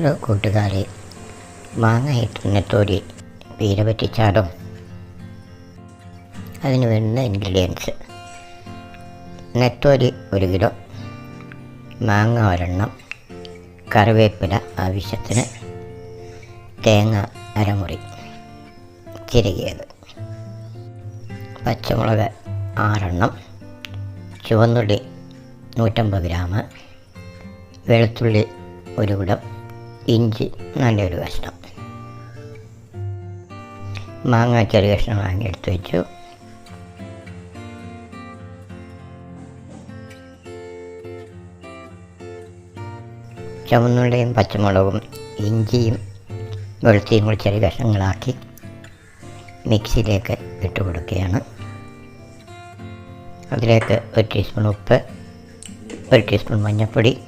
Hello കൂട്ടുകാരെ മാങ്ങ ഇട്ട് നെത്തോലി പീര പറ്റിച്ചാലോ അതിന് വേണ്ടുന്ന ഇൻഗ്രീഡിയൻസ് നെത്തോലി ഒരു കിലോ മാങ്ങ ഒരെണ്ണം കറിവേപ്പില ആവശ്യത്തിന് തേങ്ങ അരമുറി ചിരകിയത്. പച്ചമുളക് ആറെണ്ണം ചുവന്നുള്ളി നൂറ്റമ്പത് ഗ്രാം വെളുത്തുള്ളി ഒരു കുടം ഇഞ്ചി നല്ലൊരു കഷ്ണം. മാങ്ങ ചെറിയ കഷ്ണം വാങ്ങി എടുത്ത് വെച്ചു. ചുവന്നുള്ളിയും പച്ചമുളകും ഇഞ്ചിയും വെളുത്തിയും കൂടി ചെറിയ കഷ്ണങ്ങളാക്കി മിക്സിയിലേക്ക് ഇട്ട് കൊടുക്കുകയാണ്. അതിലേക്ക് ഒരു ടീസ്പൂൺ ഉപ്പ് ഒരു ടീസ്പൂൺ മഞ്ഞൾപ്പൊടി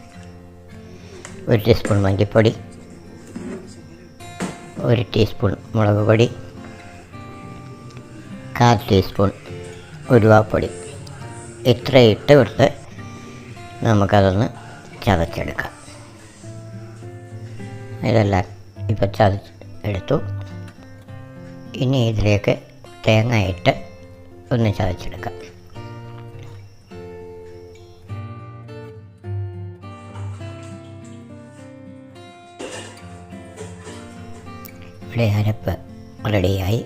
ഒരു ടീസ്പൂൺ മല്ലിപ്പൊടി ഒരു ടീസ്പൂൺ മുളക് പൊടി കാൽ ടീസ്പൂൺ ഉരുവാപ്പൊടി ഇത്ര ഇട്ട് കൊടുത്ത് നമുക്കതൊന്ന് ചതച്ചെടുക്കാം. ഇതെല്ലാം ഇപ്പോൾ ചതച്ച് എടുത്തു ഇനി ഇതിലേക്ക് തേങ്ങ ഇട്ട് ഒന്ന് ചതച്ചെടുക്കാം. ഇവിടെ അരപ്പ് റെഡിയായി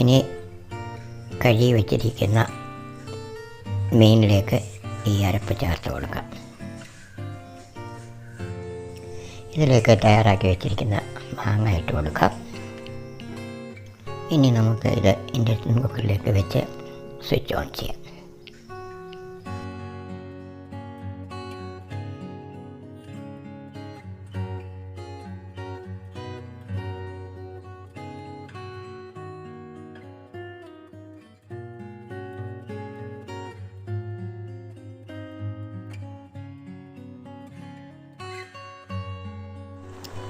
ഇനി കഴുകി വച്ചിരിക്കുന്ന മീനിലേക്ക് ഈ അരപ്പ് ചേർത്ത് കൊടുക്കാം. ഇതിലേക്ക് തയ്യാറാക്കി വെച്ചിരിക്കുന്ന മാങ്ങ ഇട്ട് കൊടുക്കാം. ഇനി നമുക്ക് ഇത് ഇൻഡക്ഷൻ കുക്കറിലേക്ക് വെച്ച് സ്വിച്ച് ഓൺ ചെയ്യാം.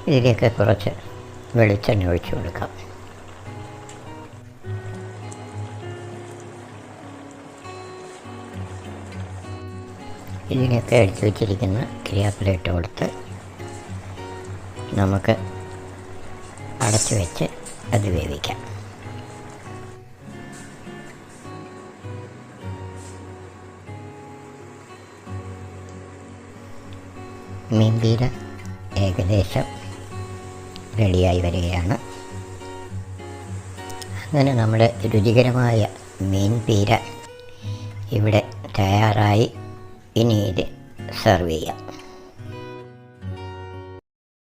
ഇതിലേക്ക് കുറച്ച് വെളിച്ചെണ്ണ ഒഴിച്ചു കൊടുക്കാം. ഇതിനൊക്കെ എടുത്തു വെച്ചിരിക്കുന്ന കരിയാപ്പില ഇട്ട് കൊടുത്ത് നമുക്ക് അടച്ചു വെച്ച് അത് വേവിക്കാം. മീൻപീര ഏകദേശം റെഡിയായി വരികയാണ്. അങ്ങനെ നമ്മുടെ രുചികരമായ മീൻ പീര ഇവിടെ തയ്യാറായി. ഇനി ഇത് സെർവ് ചെയ്യാം.